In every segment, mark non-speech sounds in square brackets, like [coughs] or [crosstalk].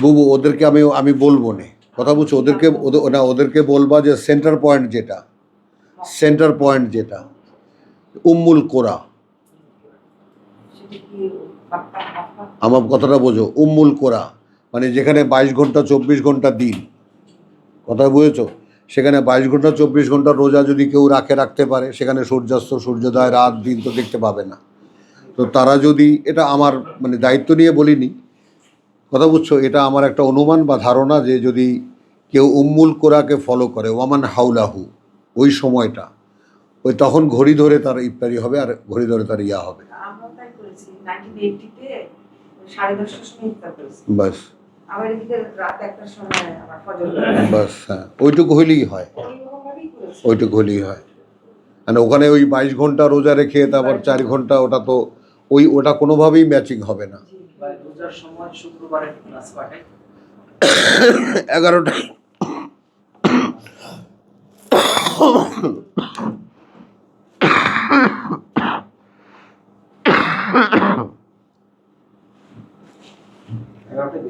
বুবু ওদেরকে আমি আমি বলব না। কথা বুঝছ ওদেরকে ওদের না ওদেরকে বলবা যে সেন্টার পয়েন্ট যেটা। সেন্টার পয়েন্ট যেটা। উম্মুল কোরা। আমার কথাটা বোঝো উম্মুল কোরা। মানে যেখানে বাইশ ঘণ্টা চব্বিশ ঘণ্টা দিন। কথা বুঝেছ? সেখানে বাইশ ঘণ্টা চব্বিশ ঘণ্টা রোজা যদি কেউ রাখে রাখতে পারে সেখানে সূর্যাস্ত সূর্যোদয় রাত দিন তো দেখতে পাবে না। তো তারা যদি এটা আমার মানে দায়িত্ব নিয়ে বলিনি কথা বুঝছ? এটা আমার একটা অনুমান বা ধারণা যে যদি কেউ উম্মুল কোরাকে ফলো করে ওয়ামান হাউলাহু ওই সময়টা ওই তখন ঘড়ি ধরে তার ইফতারি হবে আর ঘড়ি ধরে তার ইয়া হবে। বাস। বাস হ্যাঁ। ওইটুকু হইলেই হয়। ওইটুকু হলেই হয়। মানে ওখানে ওই বাইশ ঘণ্টা রোজা রেখে তারপর চার ঘণ্টা। ওটা তো ওই ওটা কোনোভাবেই ম্যাচিং হবে না। রোজার সময় শুক্রবারে ক্লাস পাঠাই এগারোটা। এগারোটায়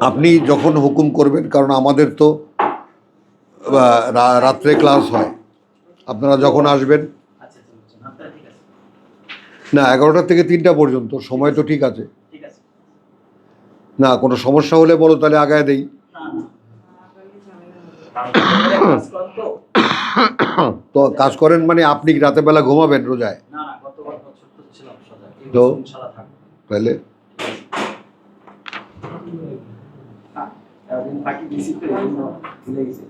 আপনি যখন হুকুম করবেন কারণ আমাদের তো রাত্রে ক্লাস হয়। আপনারা যখন আসবেন আচ্ছা ঠিক আছে আপনারা ঠিক আছে না এগারোটা থেকে তিনটা পর্যন্ত সময় তো ঠিক আছে। না কোনো সমস্যা হলে বলো তাহলে আগায় দেই। তো কাজ করেন মানে আপনি রাতের বেলা ঘুমাবেন রোজায়? তো তাহলে?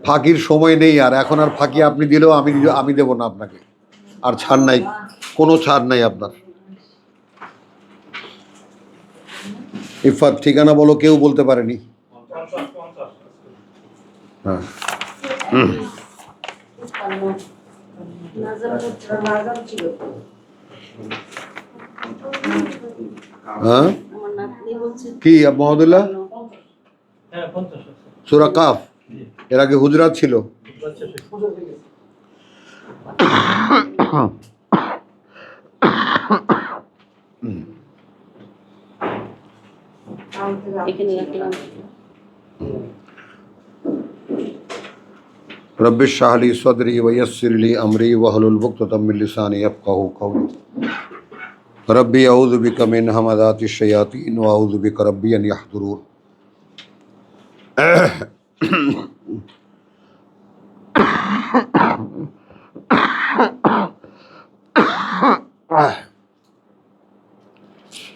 ফাঁকির সময় নেই আর এখন আর ফাঁকি আপনি দিলেও আমি আমি দেবো না আপনাকে। আর ছাড় নাই কোনো ছাড় নাই আপনার। ইফাত ঠিকানা বলো, কেউ বলতে পারেনি। হ্যাঁ। হ্যাঁ? কি, মহদুল্লাহ? সুরা কাফ। এর আগে হুজরাত ছিল। এখানে রাখলাম رب اشرح لي صدري ويسر لي امري واحلل عقدة من لساني يفقهوا قولي ربي اعوذ بك من همزات الشياطين واعوذ بك ربي ان يحضرون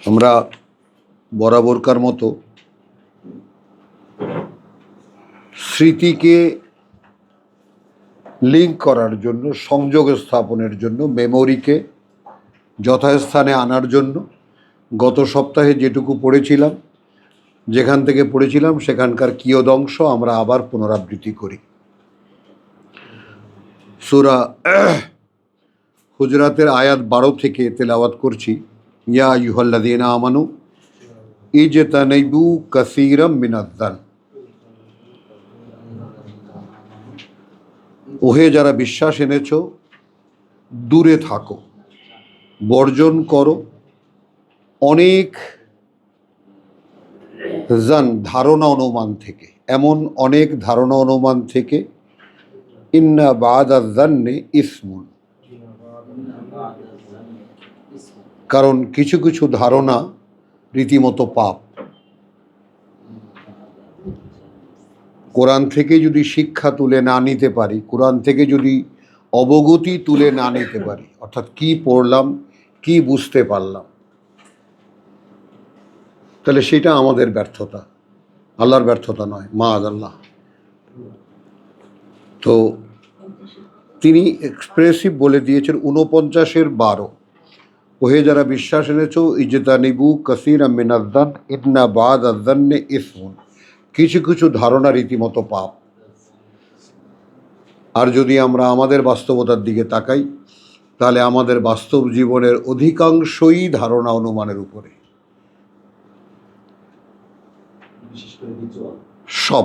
আমরা বরাবরকার মতো স্মৃতিকে লিঙ্ক করার জন্য, সংযোগ স্থাপনের জন্য মেমোরিকে যথাস্থানে আনার জন্য গত সপ্তাহে যেটুকু পড়েছিলাম, যেখান থেকে পড়েছিলাম, সেখানকার কিয়দংশ আমরা আবার পুনরাবৃত্তি করি। সুরা [coughs] হুজরাতের আয়াত বারো থেকে তেলাওয়াত করছি। ইয়া ইউহল্লাদিনা আমানু ইজতানাইবু কাসীরাম মিনাদ্দান ওহে যারা বিশ্বাস এনেছ, দূরে থাকো, বর্জন করো। অনেক জান ধারণা অনুমান থেকে, এমন অনেক ধারণা অনুমান থেকে, ইন্না বাদ জান্নে ইসমুন। কারণ কিছু কিছু ধারণা রীতিমতো পাপ। কোরআন থেকে যদি শিক্ষা তুলে না নিতে পারি, কোরআন থেকে যদি অবগতি তুলে না নিতে পারি, অর্থাৎ কি পড়লাম, কি বুঝতে পারলাম, তাহলে সেটা আমাদের ব্যর্থতা, আল্লাহর ব্যর্থতা নয় মা আল্লাহ তো তিনি এক্সপ্রেসিভ বলে দিয়েছেন, ঊনপঞ্চাশের বারো। ওহে যারা বিশ্বাস এনেছ ইজতা নিবু কাসির মিনাদ্দান ইদনা বাদ আদান্নে ইসমুন কিছু কিছু ধারণা রীতিমতো পাপ। আর যদি আমরা আমাদের বাস্তবতার দিকে তাকাই তাহলে আমাদের বাস্তব জীবনের অধিকাংশই ধারণা অনুমানের উপরে। সব।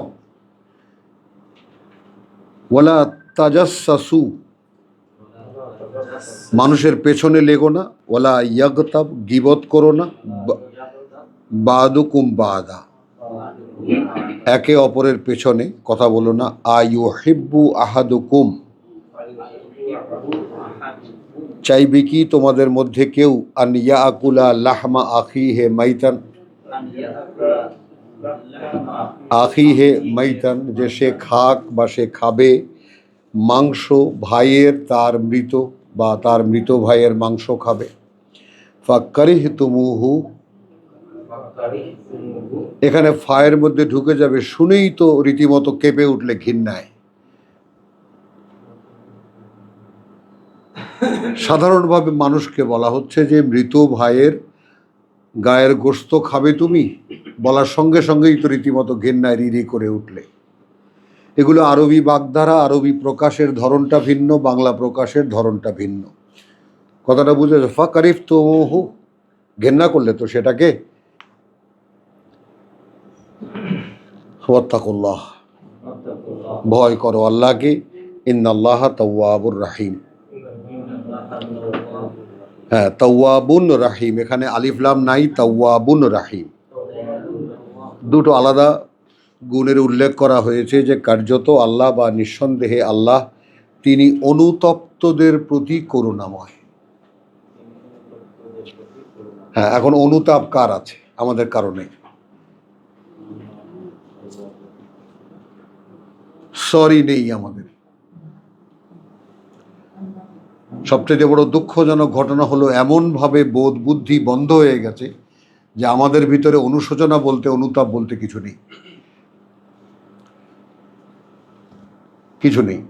ওয়ালা তাজাসু মানুষের পেছনে লেগো না ওলা ইয়াগতাব, গিবত করো না, বা- বাদুকুম বাদা। একে অপরের পেছনে কথা বলো না আয়ু হিব্বু আহাদুকুম। চাইবে কি তোমাদের মধ্যে কেউ? আন ইয়াকুলা লাহমা আখি হে মাইতান। আখি হে মাইতান, যে সে খাক বা সে খাবে, মাংস, ভাইয়ের তার মৃত। বা তার মৃত ভাইয়ের মাংস খাবে। ফাক্কারিহ তুমুহু এখানে ফায়ের মধ্যে ঢুকে যাবে শুনেই তো রীতিমতো কেঁপে উঠলে ঘৃণায়। সাধারণভাবে মানুষকে বলা হচ্ছে যে, মৃত ভাইয়ের গায়ের গোস্ত খাবে তুমি? বলার সঙ্গে সঙ্গেই তো রীতিমতো ঘেন্নায় রিরি করে উঠলে। এগুলো আরবি বাগধারা আরবি প্রকাশের ধরনটা ভিন্ন, বাংলা প্রকাশের ধরনটা ভিন্ন। কথাটা বুঝে ফা কারিফ তো হো ঘেন্না করলে তো সেটাকে ওয়াত্তাকুল্লাহ। ভয় করো আল্লাহকে, ইন্নাল্লাহ তাওয়াবুর রাহিম। হ্যাঁ তাওয়াবুন রাহিম। এখানে আলিফলাম নাই, তাওয়াবুন রাহিম। দুটো আলাদা গুণের উল্লেখ করা হয়েছে যে কার্যত আল্লাহ বা নিঃসন্দেহে আল্লাহ তিনি অনুতপ্তদের প্রতি করুণাময়। হ্যাঁ এখন অনুতাপ কার আছে? আমাদের কারণে। সরি, নেই আমাদের। সবচেয়ে বড় দুঃখজনক ঘটনা হলো, এমনভাবে বোধ বুদ্ধি বন্ধ হয়ে গেছে যে আমাদের ভিতরে অনুশোচনা বলতে, অনুতাপ বলতে কিছু নেই। কিছু নেই।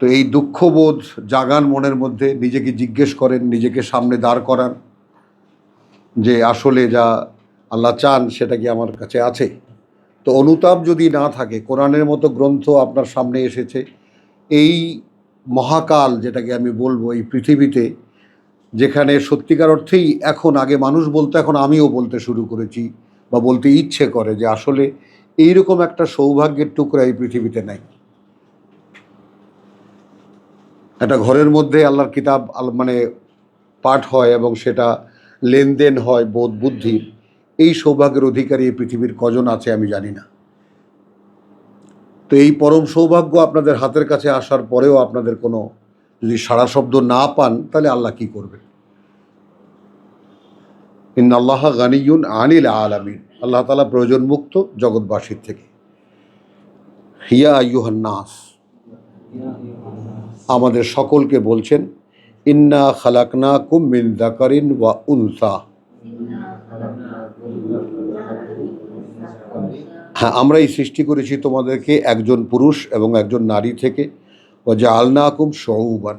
তো এই দুঃখবোধ জাগান মনের মধ্যে নিজেকে জিজ্ঞেস করেন, নিজেকে সামনে দাঁড় করান যে আসলে যা আল্লাহ চান সেটা কি আমার কাছে আছে। তো অনুতাপ যদি না থাকে, কোরআনের মতো গ্রন্থ আপনার সামনে এসেছে, এই মহাকাল যেটাকে আমি বলব এই পৃথিবীতে, যেখানে সত্যিকার অর্থেই এখন আগে মানুষ বলতে, এখন আমিও বলতে শুরু করেছি বা বলতে ইচ্ছে করে যে আসলে এইরকম একটা সৌভাগ্যের টুকরা এই পৃথিবীতে নাই। একটা ঘরের মধ্যে আল্লাহর কিতাব মানে পাঠ হয় এবং সেটা লেনদেন হয়, বোধ বুদ্ধির এই সৌভাগ্যের অধিকারী এই পৃথিবীর কজন আছে আমি জানি না। তো এই পরম সৌভাগ্য আপনাদের হাতের কাছে আসার পরেও আপনাদের কোনো যদি সারা শব্দ না পান, তাহলে আল্লাহ কি করবেন? ইন আল্লাহ গানিউন আনিল আলামিন। আল্লাহ তালা প্রয়োজন মুক্ত জগৎবাসীর থেকে। হিয়া আইয়ুহান নাস। আমাদের সকলকে বলছেন, ইন্না খালাকনা কুম মিন দাকারিন ওয়া উনসা। হ্যাঁ আমরা এই সৃষ্টি করেছি তোমাদেরকে একজন পুরুষ এবং একজন নারী থেকে। ও যে আলনাকুম সৌবান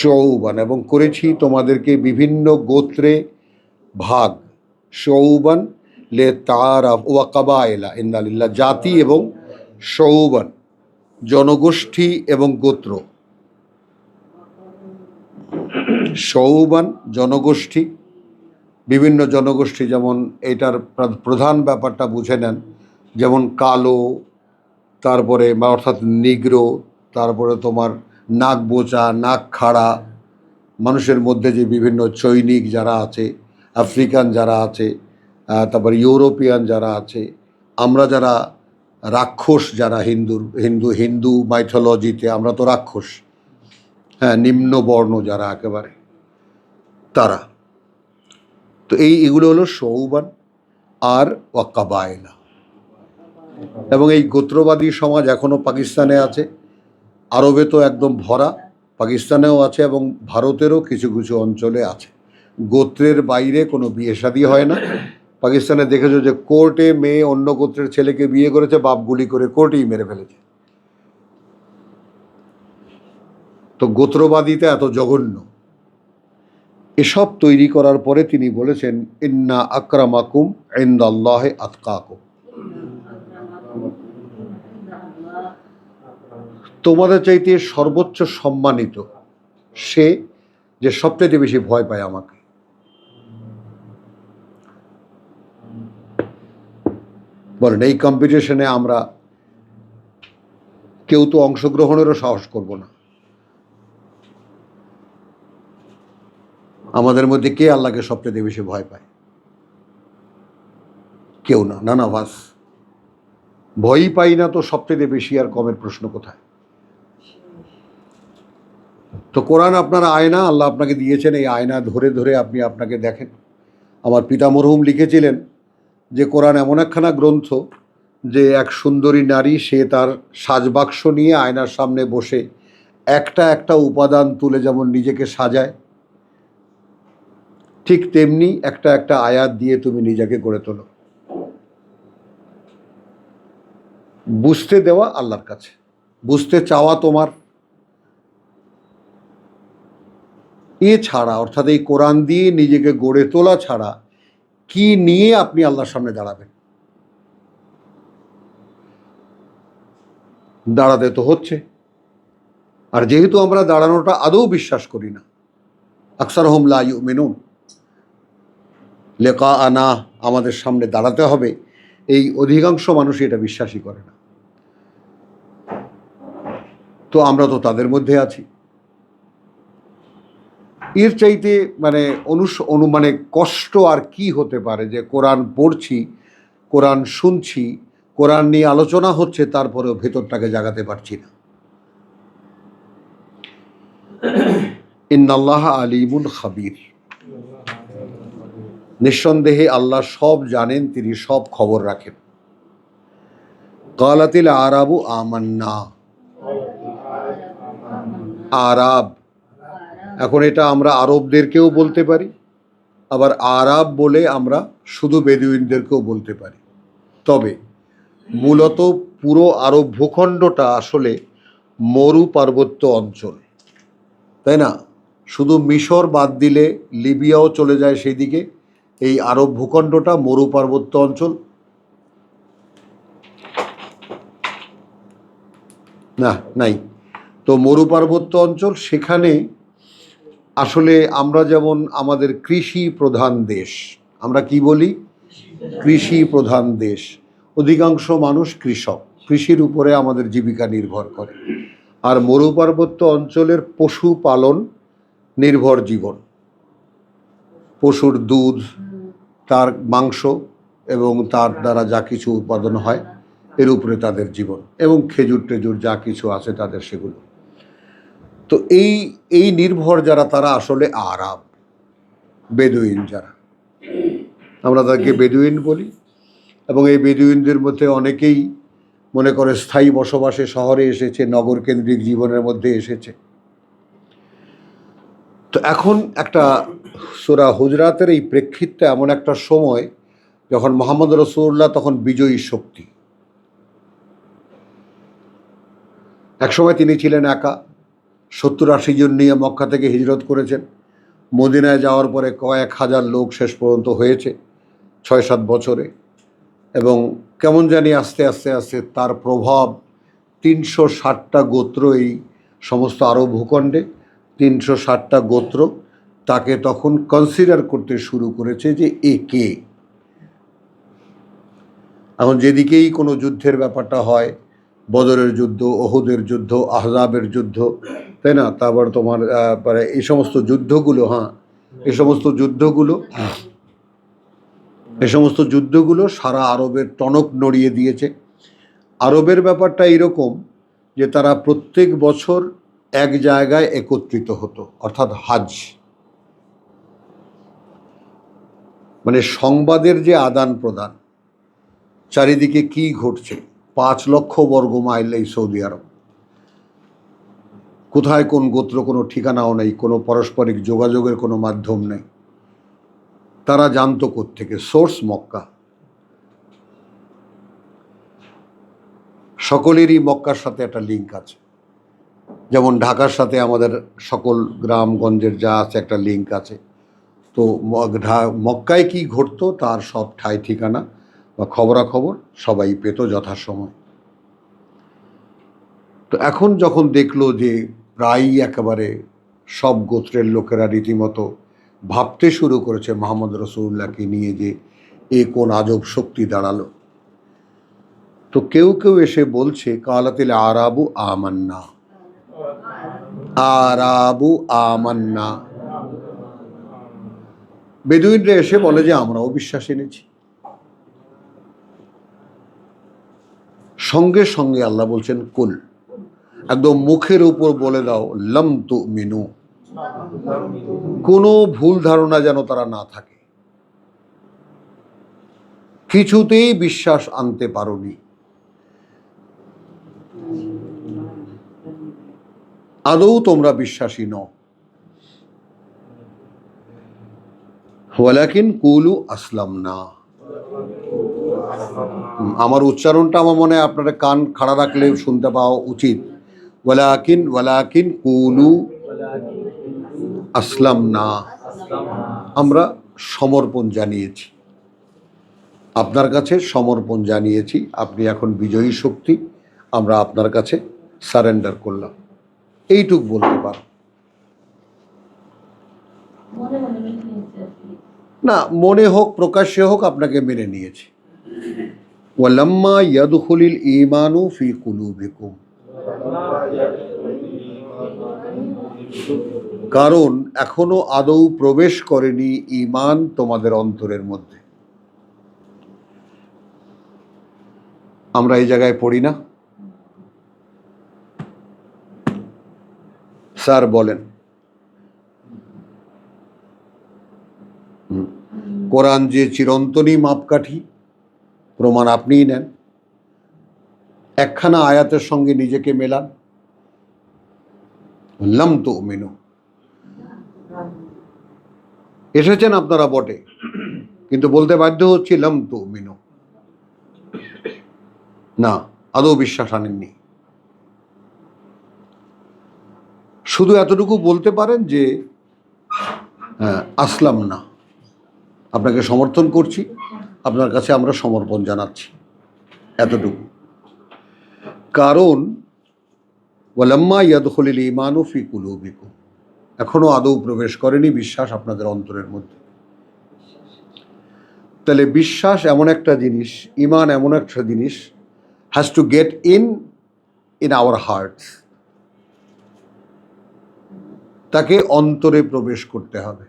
সৌবান এবং করেছি তোমাদেরকে বিভিন্ন গোত্রে ভাগ। সৌবান লে তার ওয়া কাবায়লা ইন্দালিল্লা জাতি এবং সৌবান জনগোষ্ঠী এবং গোত্র। সৌবান জনগোষ্ঠী। বিভিন্ন জনগোষ্ঠী যেমন এটার প্রধান ব্যাপারটা বুঝে নেন। যেমন কালো, তারপরে অর্থাৎ নিগ্রো, তারপরে তোমার নাক বোচা নাক খাড়া মানুষের মধ্যে যে বিভিন্ন চৈনিক যারা আছে, আফ্রিকান যারা আছে তারপর ইউরোপিয়ান যারা আছে, আমরা যারা রাক্ষস যারা হিন্দুর, হিন্দু হিন্দু মাইথোলজিতে আমরা তো রাক্ষস। হ্যাঁ নিম্ন বর্ণ যারা একেবারে, তারা। তো এই, এগুলো হলো সৌবান আর ওয়াকাবায়লা। এবং এই গোত্রবাদী সমাজ এখনও পাকিস্তানে আছে। আরবে তো একদম ভরা, পাকিস্তানেও আছে এবং ভারতেরও কিছু কিছু অঞ্চলে আছে। গোত্রের বাইরে কোনো বিয়ে শাদী হয় না। পাকিস্তানে দেখেছ যে কোর্টে মেয়ে অন্য গোত্রের ছেলেকে বিয়ে করেছে, বাপ গুলি করে কোর্টেই মেরে ফেলেছে। তো গোত্রবাদীতে এত জঘন্য। এসব তৈরি করার পরে তিনি বলেছেন, ইন্না আকরামাকুম ইন্দাল্লাহে আতকাকুম। তোমাদের চাইতে সর্বোচ্চ সম্মানিত সে যে সবচেয়ে বেশি ভয় পায় আমাকে। বলেন, এই কম্পিটিশনে আমরা কেউ তো অংশগ্রহণেরও সাহস করব না। আমাদের মধ্যে কে আল্লাহকে সবচেয়ে বেশি ভয় পায়? কেউ না না না বাস ভয়ই পাই না তো সবচেয়ে বেশি আর কমের প্রশ্ন কোথায়? তো কোরআন আপনার আয়না, আল্লাহ আপনাকে দিয়েছেন, এই আয়না ধরে ধরে আপনি আপনাকে দেখেন। আমার পিতা মরহুম লিখেছিলেন যে কোরআন এমন একখানা গ্রন্থ যে এক সুন্দরী নারী, সে তার সাজবাক্স নিয়ে আয়নার সামনে বসে একটা একটা উপাদান তুলে যেমন নিজেকে সাজায়, ঠিক তেমনি একটা একটা আয়াত দিয়ে তুমি নিজেকে গড়ে তোলো। বুঝতে দেওয়া আল্লাহর কাছে, বুঝতে চাওয়া তোমার। এ ছাড়া অর্থাৎ এই কোরআন দিয়ে নিজেকে গড়ে তোলা ছাড়া কি নিয়ে আপনি আল্লাহর সামনে দাঁড়াবেন? দাঁড়াতে তো হচ্ছে। আর যেহেতু আমরা দাঁড়ানোটা আদৌ বিশ্বাস করি না আকসার হোম লাইউ মেনুন লেখা আনা আমাদের সামনে দাঁড়াতে হবে। এই অধিকাংশ মানুষই এটা বিশ্বাসই করে না। তো আমরা তো তাদের মধ্যে আছি। এর চাইতে মানে অনুস অনু মানে কষ্ট আর কি হতে পারে? যে কোরআন পড়ছি, কোরআন শুনছি, কোরআন নিয়ে আলোচনা হচ্ছে, তারপরেও ভেতরটাকে জাগাতে পারছি না। ইন্নাল্লাহ আলিমুল খাবির। নিঃসন্দেহে আল্লাহ সব জানেন, তিনি সব খবর রাখেন। কালাতিল আরাবু আমান্না। আরাব। এখন এটা আমরা আরবদেরকেও বলতে পারি, আবার আরব বলে আমরা শুধু বেদুইনদেরকেও বলতে পারি। তবে মূলত পুরো আরব ভূখণ্ডটা আসলে মরু পার্বত্য অঞ্চল, তাই না? শুধু মিশর বাদ দিলে লিবিয়াও চলে যায় সেই দিকে এই আরব ভূখণ্ডটা মরু পার্বত্য অঞ্চল। না, নাই। তো মরু পার্বত্য অঞ্চল সেখানে আসলে আমরা যেমন আমাদের কৃষি প্রধান দেশ, আমরা কি বলি? কৃষি প্রধান দেশ। অধিকাংশ মানুষ কৃষক। কৃষির উপরে আমাদের জীবিকা নির্ভর করে। আর মরু পার্বত্য অঞ্চলের পশুপালন নির্ভর জীবন। পশুর দুধ, তার মাংস এবং তার দ্বারা যা কিছু উৎপাদন হয়, এর উপরে তাদের জীবন। এবং খেজুর টেজুর যা কিছু আছে তাদের সেগুলো। তো এই এই নির্ভর যারা, তারা আসলে আরাব, বেদুইন যারা। আমরা তাদেরকে বেদুইন বলি এবং এই বেদুইনদের মধ্যে অনেকেই মনে করে স্থায়ী বসবাসে শহরে এসেছে, নগর কেন্দ্রিক জীবনের মধ্যে এসেছে। তো এখন একটা সোরা হুজরাতের এই প্রেক্ষিতটা এমন একটা সময় যখন মোহাম্মদ রসুল্লাহ তখন বিজয়ী শক্তি। একসময় তিনি ছিলেন একা সত্তর আশি জন নিয়ে মক্কা থেকে হিজরত করেছেন। মদিনায় যাওয়ার পরে কয়েক হাজার লোক শেষ পর্যন্ত হয়েছে, ছয় সাত বছরে। এবং কেমন জানি আস্তে আস্তে আস্তে তার প্রভাব তিনশো ষাটটা গোত্র এই সমস্ত আরব ভূখণ্ডে, তিনশো ষাটটা গোত্র তাকে তখন কনসিডার করতে শুরু করেছে যে এ কে? এখন যেদিকেই কোনো যুদ্ধের ব্যাপারটা হয়, বদরের যুদ্ধ, ওহুদের যুদ্ধ, আহজাবের যুদ্ধ তাই না? তারপর তোমার এই সমস্ত যুদ্ধগুলো হ্যাঁ? এই সমস্ত যুদ্ধগুলো, এই সমস্ত যুদ্ধগুলো সারা আরবের টনক নড়িয়ে দিয়েছে। আরবের ব্যাপারটা এরকম যে তারা প্রত্যেক বছর এক জায়গায় একত্রিত হতো, অর্থাৎ হাজ। মানে সংবাদের যে আদান প্রদান, চারিদিকে কি ঘটছে? পাঁচ লক্ষ বর্গ মাইল এই সৌদি আরব। কোথায় কোন গোত্র, কোনো ঠিকানাও নেই, কোনো পারস্পরিক যোগাযোগের কোনো মাধ্যম নেই। তারা জানতো থেকে সোর্স মক্কা। সকলেরই মক্কার সাথে একটা লিঙ্ক আছে। যেমন ঢাকার সাথে আমাদের সকল গ্রামগঞ্জের যা আছে একটা লিঙ্ক আছে। তো মক্কায় কি ঘটতো তার সব ঠাই ঠিকানা বা খবরাখবর সবাই পেত যথাসময়। তো এখন যখন দেখল যে প্রায়ই একেবারে সব গোত্রের লোকেরা রীতিমতো ভাবতে শুরু করেছে মোহাম্মদ রসুল্লাহকে নিয়ে যে এ কোন আজব শক্তি দাঁড়াল। তো কেউ কেউ এসে বলছে, কালাতিল আরাবু আমান্না। আরাবু আমান্না। বেদুইনরা এসে বলে যে, আমরাও বিশ্বাস এনেছি। সঙ্গে সঙ্গে আল্লাহ বলছেন, কুল। একদম মুখের উপর বলে দাও, লম তু মিনু কোনো ভুল ধারণা যেন তারা না থাকে। কিছুতেই বিশ্বাস আনতে পারোনি। আদৌ তোমরা বিশ্বাসী নও। কুলু আসলাম না আমার উচ্চারণটা আমার মনে হয় আপনারা কান খাড়া রাখলে শুনতে পাওয়া উচিত। ওয়ালাকিন ওয়ালাকিন কুলু আসলাম না আমরা সমর্পণ জানিয়েছি। আপনার কাছে সমর্পণ জানিয়েছি। আপনি এখন বিজয়ী শক্তি। আমরা আপনার কাছে সারেন্ডার করলাম। এইটুক বলতে পার। না মনে হোক প্রকাশ্যে হোক আপনাকে মেনে নিয়েছি। ওয়ালাম্মা ইয়াদখুলিল ইমানু ফি কুলুবিকুম। কারণ এখনও আদৌ প্রবেশ করেনি ইমান তোমাদের অন্তরের মধ্যে। আমরা এই জায়গায় পড়ি না? স্যার বলেন। কোরআন যে চিরন্তনী মাপকাঠি, প্রমাণ আপনিই নেন। একখানা আয়াতের সঙ্গে নিজেকে মেলান। লাম তো মেনু এসেছেন আপনারা বটে কিন্তু বলতে বাধ্য হচ্ছি লাম তো মেনু না আদৌ বিশ্বাস আনেননি। শুধু এতটুকু বলতে পারেন যে হ্যাঁ, আসলাম না। আপনাকে সমর্থন করছি আপনার কাছে আমরা সমর্পণ জানাচ্ছি। এতটুকু। কারণ, ওয়ালাম্মা ইয়াদখলিল ইমানু ফি কুলুবিকুম। এখনও আদৌ প্রবেশ করেনি বিশ্বাস আপনাদের অন্তরের মধ্যে। তাহলে বিশ্বাস এমন একটা জিনিস ইমান এমন একটা জিনিস has to get in in our hearts তাকে অন্তরে প্রবেশ করতে হবে।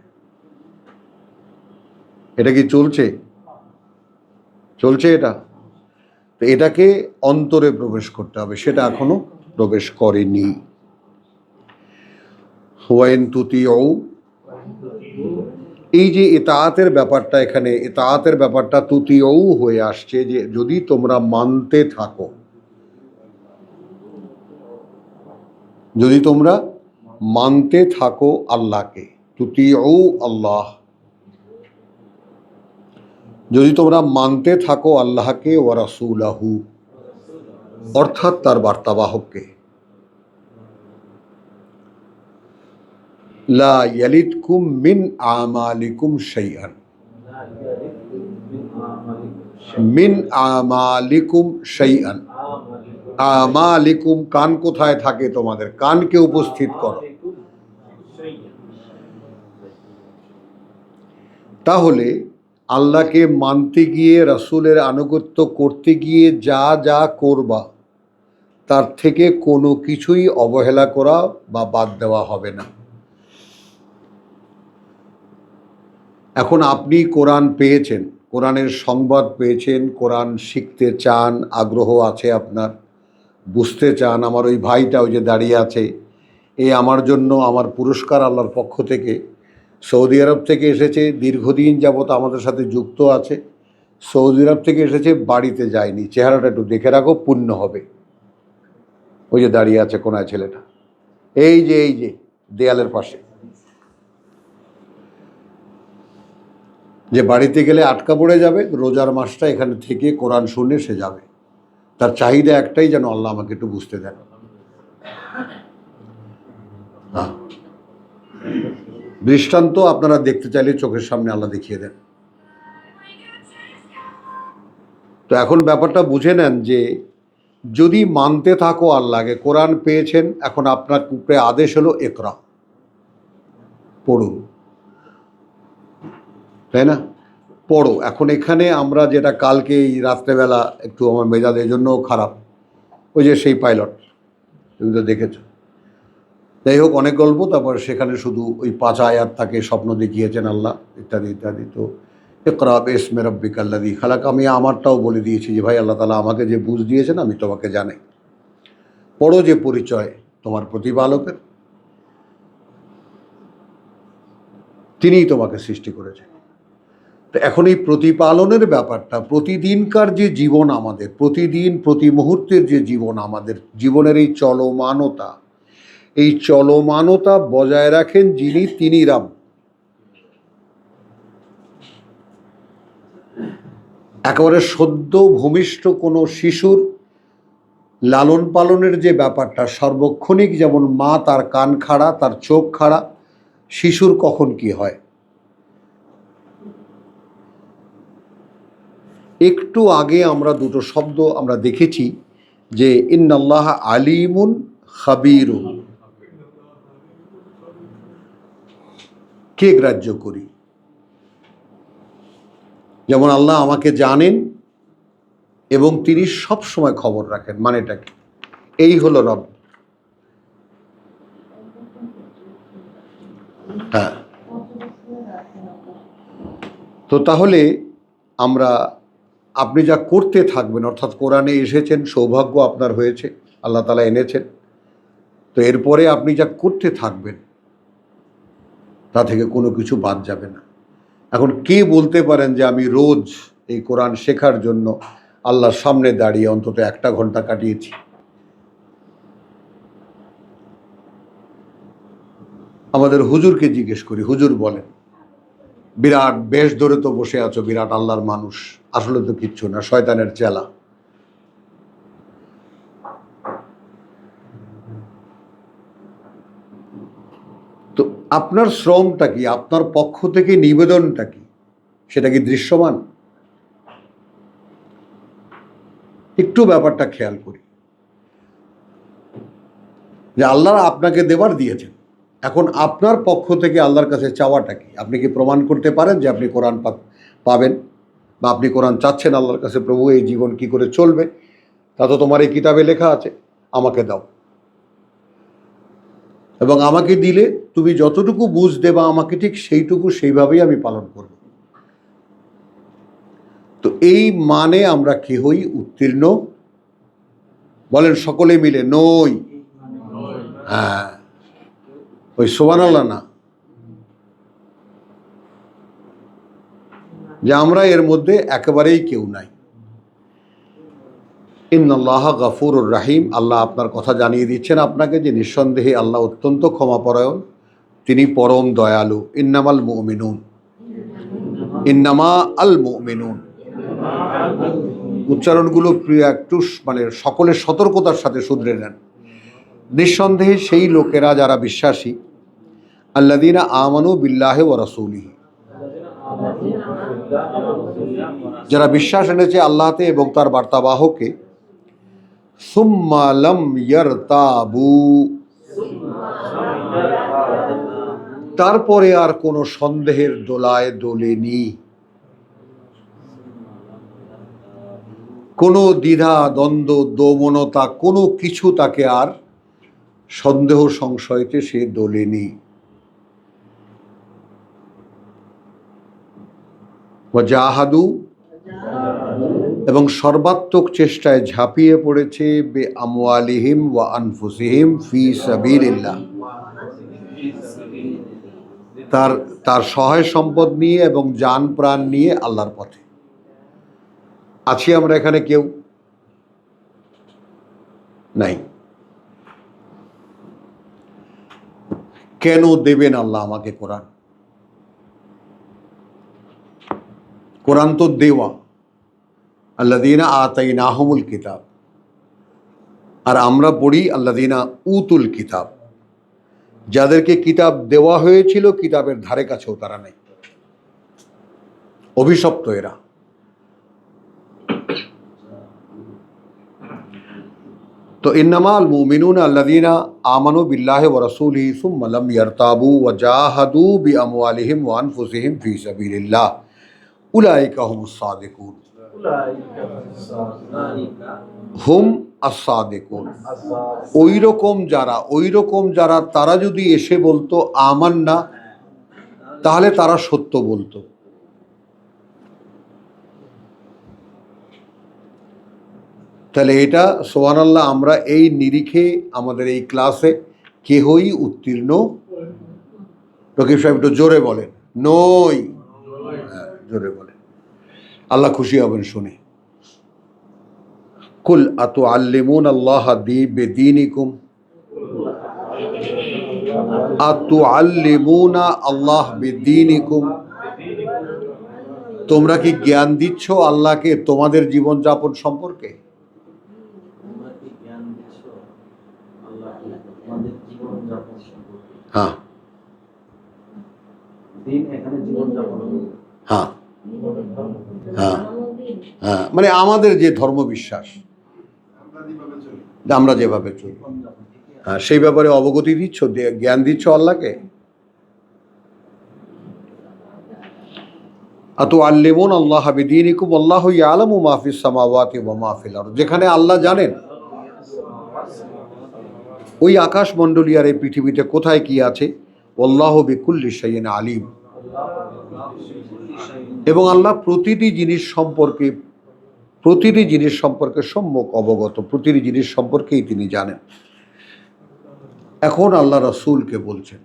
এটা কি চলছে? চলছে এটা? তো এটাকে অন্তরে প্রবেশ করতে হবে, সেটা এখনও প্রবেশ করেনি। ওয়াইন তুতিও এই যে এতায়াতের ব্যাপারটা এখানে এতায়াতের ব্যাপারটা তুতিও হয়ে আসছে যে যদি তোমরা মানতে থাকো, যদি তোমরা মানতে থাকো আল্লাহকে তুতিও আল্লাহ। যদি তোমরা মানতে থাকো আল্লাহকে ও অর্থাৎ তার বার্তাবাহককে। লা ইয়ালিদকুম মিন আমালিকুম শাইআন। মিন আমালিকুম শাইআন। আমালিকুম কান কোথায় থাকে তোমাদের? কানকে উপস্থিত করো। তাহলে আল্লাহকে মানতে গিয়ে, রাসূলের আনুগত্য করতে গিয়ে যা যা করবা, তার থেকে কোনো কিছুই অবহেলা করা বা বাদ দেওয়া হবে না। এখন আপনি কোরআন পেয়েছেন, কোরআনের সংবাদ পেয়েছেন, কোরআন শিখতে চান, আগ্রহ আছে আপনার, বুঝতে চান, আমার ওই ভাইটা ওই যে দাঁড়িয়ে আছে, এ আমার জন্য, আমার পুরস্কার আল্লাহর পক্ষ থেকে সৌদি আরব থেকে এসেছে, দীর্ঘদিন যাবত আমাদের সাথে যুক্ত আছে। সৌদি আরব থেকে এসেছে, বাড়িতে যায়নি। চেহারাটা একটু দেখে রাখো পুণ্য হবে। ওই যে দাঁড়িয়ে আছে কোনায় ছেলেটা। এই যে এই যে, দেয়ালের পাশে। যে বাড়িতে গেলে আটকা পড়ে যাবে, রোজার মাসটা এখানে থেকে কোরআন শুনে সে যাবে। তার চাহিদা একটাই যেন আল্লাহ আমাকে একটু বুঝতে দেন। দৃষ্টান্ত আপনারা দেখতে চাইলে চোখের সামনে আল্লাহ দেখিয়ে দেন। তো এখন ব্যাপারটা বুঝে নেন যে, যদি মানতে থাকো আল্লাহকে, কোরআন পেয়েছেন, এখন আপনার উপরে আদেশ হলো একরা পড়ুন। তাই না? পড়ো। এখন এখানে আমরা যেটা কালকে এই রাত্রেবেলা একটু আমার এই জন্যও খারাপ। ওই যে সেই পাইলট, তুমি তো দেখেছ। যাই হোক, অনেক গল্প, তারপরে সেখানে শুধু ওই পাঁচ আয়াত তাকে স্বপ্ন দেখিয়েছেন আল্লাহ, ইত্যাদি ইত্যাদি। তো ইকরা বেসমে রব্বিক আল্লাদি খালাক, আমি আমারটাও বলে দিয়েছি যে, ভাই, আল্লাহ তালা আমাকে যে বুঝ দিয়েছেন, আমি তোমাকে জানাই। পড়ো যে পরিচয় তোমার প্রতিপালকের। তিনিই তোমাকে সৃষ্টি করেছেন। তো এখন এই প্রতিপালনের ব্যাপারটা, প্রতিদিনকার যে জীবন আমাদের, প্রতিদিন, প্রতি মুহূর্তের যে জীবন আমাদের, জীবনের এই চলমানতা এই চলমানতা বজায় রাখেন যিনি, তিনি রাম। একেবারে সদ্য ভূমিষ্ঠ কোনো শিশুর লালন পালনের যে ব্যাপারটা, সার্বক্ষণিক যেমন মা তার কান খাড়া, তার চোখ খাড়া, শিশুর কখন কি হয়? একটু আগে আমরা দুটো শব্দ আমরা দেখেছি যে, ইন্নাল্লাহ আলিমুন খাবিরুন। কে গ্রাহ্য করি? যেমন আল্লাহ আমাকে জানেন এবং তিনি সব সময় খবর রাখেন, মানেটা কি? এই হলো রব। হ্যাঁ। তো তাহলে আমরা, আপনি যা করতে থাকবেন, অর্থাৎ কোরআনে এসেছেন, সৌভাগ্য আপনার হয়েছে, আল্লাহ তালা এনেছেন, তো এরপরে আপনি যা করতে থাকবেন তা থেকে কোনো কিছু বাদ যাবে না। এখন কে বলতে পারেন যে আমি রোজ এই কোরআন শেখার জন্য আল্লাহর সামনে দাঁড়িয়ে অন্তত একটা ঘণ্টা কাটিয়েছি? আমাদের হুজুরকে জিজ্ঞেস করি, হুজুর বলেন, বিরাট বেশ ধরে তো বসে আছো, বিরাট আল্লাহর মানুষ, আসলে তো কিচ্ছু না, শয়তানের চেলা তো আপনার শ্রমটা কি? আপনার পক্ষ থেকে নিবেদনটা কি? সেটা কি দৃশ্যমান? একটু ব্যাপারটা খেয়াল করি। যে আল্লাহ আপনাকে দেবার দিয়েছেন। এখন আপনার পক্ষ থেকে আল্লাহর কাছে চাওয়াটা কি? আপনি কি প্রমাণ করতে পারেন যে আপনি কোরআন পাবেন? বা আপনি কোরআন চাচ্ছেন আল্লাহর কাছে, প্রভু, এই জীবন কি করে চলবে? তা তো তোমার এই কিতাবে লেখা আছে। আমাকে দাও। এবং আমাকে দিলে তুমি যতটুকু বুঝ দেবা আমাকে ঠিক সেইটুকু সেইভাবেই আমি পালন করব। তো এই মানে আমরা কেহই উত্তীর্ণ বলেন সকলে মিলে নই। হ্যাঁ। ওই সোবান আল্লাহ না। যে আমরা এর মধ্যে একেবারেই কেউ নাই। ইন্নআল্লাহ গাফুর রাহিম। আল্লাহ আপনার কথা জানিয়ে দিচ্ছেন আপনাকে যে নিঃসন্দেহে আল্লাহ অত্যন্ত ক্ষমাপরায়ণ, তিনি পরম দয়ালু। ইন্নামাল মুমিনুন। ইন্নামা আল মুমিনুন। উচ্চারণগুলো প্রিয় একটু মানে সকলের সতর্কতার সাথে শুধরে নেন। নিঃসন্দেহে সেই লোকেরা যারা বিশ্বাসী আল্লাদিনা আমানু বিল্লাহে ও রসৌলিহি। যারা বিশ্বাস এনেছে আল্লাহতে এবং তার বার্তাবাহকে সুম্মা লম ইয়ারতাবু। তারপরে আর কোনো সন্দেহের দোলায় দোলেনি। কোনো দ্বিধা, দ্বন্দ্ব, দোমনতা, কোনো কিছু তাকে আর সন্দেহ সংশয়তে সে দোলেনি। জাহাদু এবং সর্বাত্মক চেষ্টায় ঝাঁপিয়ে পড়েছে বে আমওয়ালিহিম ওয়া আনফুসিহিম ফি সাবিলিল্লাহ। তার তার সহায় সম্পদ নিয়ে এবং যান প্রাণ নিয়ে আল্লাহর পথে। আছি আমরা এখানে কেউ? নাই। কেন দেবেন আল্লাহ আমাকে কোরআন? কোরআন তো দেওয়া। আল্লাদিনা আতাই নাহমুল কিতাব আর আমরা পড়ি আল্লাদিনা উতুল কিতাব যাদেরকে কিতাব দেওয়া হয়েছিল কিতাবের ধারে কাছেও তারা নেই। অভিশপ্ত এরা। তো ইন্নামাল মুমিনুন আল্লাদিনা আমানু বিল্লাহ ও রসুল সুম্মা লাম ইয়ারতাবু ওয়া জাহাদু বি আমওয়ালিহিম ওয়া আনফুসিহিম ফি সাবিলিল্লাহ। উলাইকা হুমুস সাদিকুন। হুম আসাদেকুন ওই রকম যারা ওই রকম যারা তারা যদি এসে বলতো আমার না তাহলে তারা সত্য বলতো। তাহলে এটা সোহানাল্লাহ আমরা এই নিরিখে আমাদের এই ক্লাসে কেহই উত্তীর্ণ রকিব সাহেব একটু জোরে বলেন। নই। হ্যাঁ জোরে বলেন। আল্লাহ খুশি হবেন শুনে। কুল আতু আল্লিমুন আল্লাহ দি বেদিনিকুম। আতু আল্লিমুনা আল্লাহ বেদিনিকুম। তোমরা কি জ্ঞান দিচ্ছ আল্লাহকে তোমাদের জীবনযাপন সম্পর্কে? তোমরা কি জ্ঞান দিচ্ছ আল্লাহকে তোমাদের জীবনযাপন সম্পর্কে হ্যাঁ হ্যাঁ। হ্যাঁ হ্যাঁ মানে আমাদের যে ধর্ম বিশ্বাস আমরা যেভাবে চলি। হ্যাঁ সেই ব্যাপারে অবগতি দিচ্ছ? জ্ঞান দিচ্ছ আল্লাহকে? আতু আল্লিমুন আল্লাহ বিদিনিকুম, আল্লাহ ইয়ালামু মাহফিস সামাওয়াতি ওয়া মাহফিল আরদ। যেখানে আল্লাহ জানেন, ওই আকাশ মণ্ডলী আর এই পৃথিবীতে কোথায় কি আছে? আল্লাহ বিকুল্লি শাইইন আলিম। এবং আল্লাহ প্রতিটি জিনিস সম্পর্কে, প্রতিটি জিনিস সম্পর্কে সম্যক অবগত, প্রতিটি জিনিস সম্পর্কেই তিনি জানেন। এখন আল্লাহ রসুলকে বলছেন,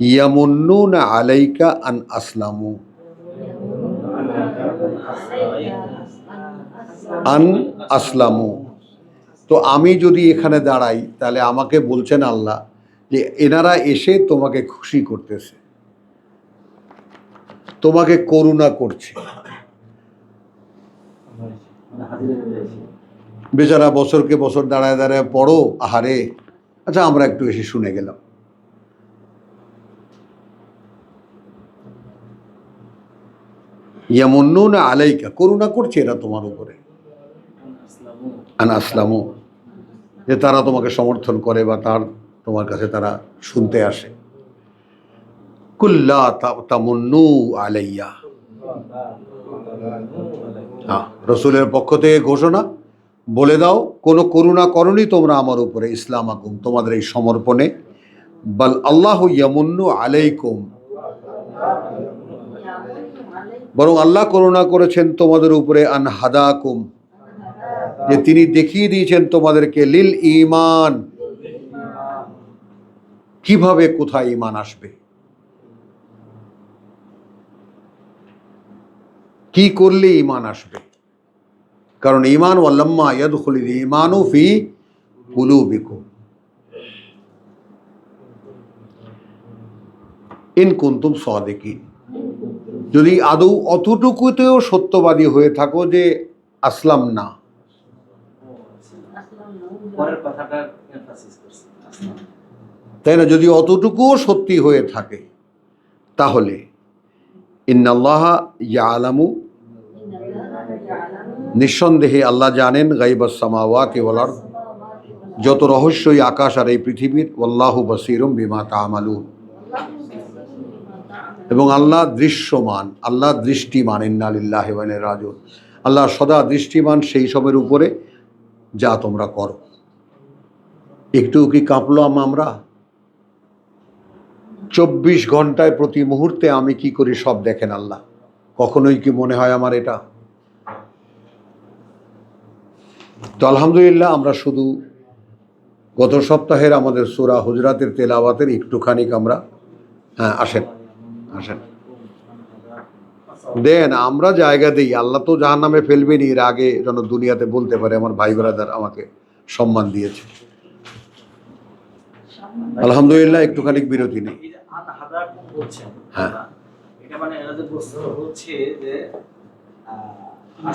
ইয়ামুন্নুন আলাইকা আন আসলামু। আন আসলামু। তো আমি যদি এখানে দাঁড়াই, তাহলে আমাকে বলছেন আল্লাহ যে, এনারা এসে তোমাকে খুশি করতেছে। তোমাকে করুণা করছে। বেচারা বছরকে বছর দাঁড়ায় দাঁড়ায় পড়ো, আহারে। আচ্ছা আমরা একটু এসে শুনে গেলাম। ইয়ামুন্নুন আলাইকা, করুণা করছে এরা তোমার উপরে। আন আসলামু যে তারা তোমাকে সমর্থন করে বা তার তোমার কাছে তারা শুনতে আসে। তামুন্নু আলাইয়া। হ্যাঁ রসুলের পক্ষ থেকে ঘোষণা, বলে দাও, কোনো করুণা করনি তোমরা আমার উপরে ইসলাম আকুম তোমাদের এই সমর্পণে। বল আল্লাহ ইয়ামুন্নু আলাইকুম। বরং আল্লাহ করুণা করেছেন তোমাদের উপরে আন হাদাকুম, যে তিনি দেখিয়ে দিয়েছেন তোমাদেরকে লিল ইমান কীভাবে কোথায় ইমান আসবে? কি করলে ইমান আসবে? কারণ ইমান ওয়াল্লাম্মা ইয়াদখুলিল ইমানু ফি কুলুবিকুম। ইন কুনতুম সাদিকিন। যদি আদৌ অতটুকুতেও সত্যবাদী হয়ে থাকো যে আসলাম না। তাই না? যদি অতটুকুও সত্যি হয়ে থাকে তাহলে ইন্নাল্লাহ ইয়ালামু নিঃসন্দেহে আল্লাহ জানেন গাইবাস সামাওয়াত ওয়াল আরদ। যত রহস্যই আকাশ আর এই পৃথিবীর, ওয়াল্লাহু বাসিরুম বিমা তামালুন। এবং আল্লাহ দৃশ্যমান, আল্লাহ দৃষ্টিমান ইন্নালিল্লাহ রাজুন আল্লাহ সদা দৃষ্টিমান সেই সবের উপরে যা তোমরা করো। একটু কি কাঁপলো আম- আমরা? চব্বিশ ঘন্টায় প্রতি মুহূর্তে আমি কি করি সব দেখেন আল্লাহ। কখনোই কি মনে হয় আমার এটা? তো আলহামদুলিল্লাহ আমরা শুধু গত সপ্তাহের আমাদের সুরা হুজরাতের তেলাওয়াতের একটুখানি আমরা হ্যাঁ আসেন আসেন। দেন আমরা জায়গা দিই, আল্লাহ তো জাহান নামে ফেলবেনি এর আগে যেন দুনিয়াতে বলতে পারে, আমার ভাই ব্রাদার আমাকে সম্মান দিয়েছে। আলহামদুলিল্লাহ, একটুখানি বিরতি নেই এই যে আন হাদা বলছেন হ্যাঁ। এটা মানে এরা প্রশ্ন হচ্ছে যে আহ,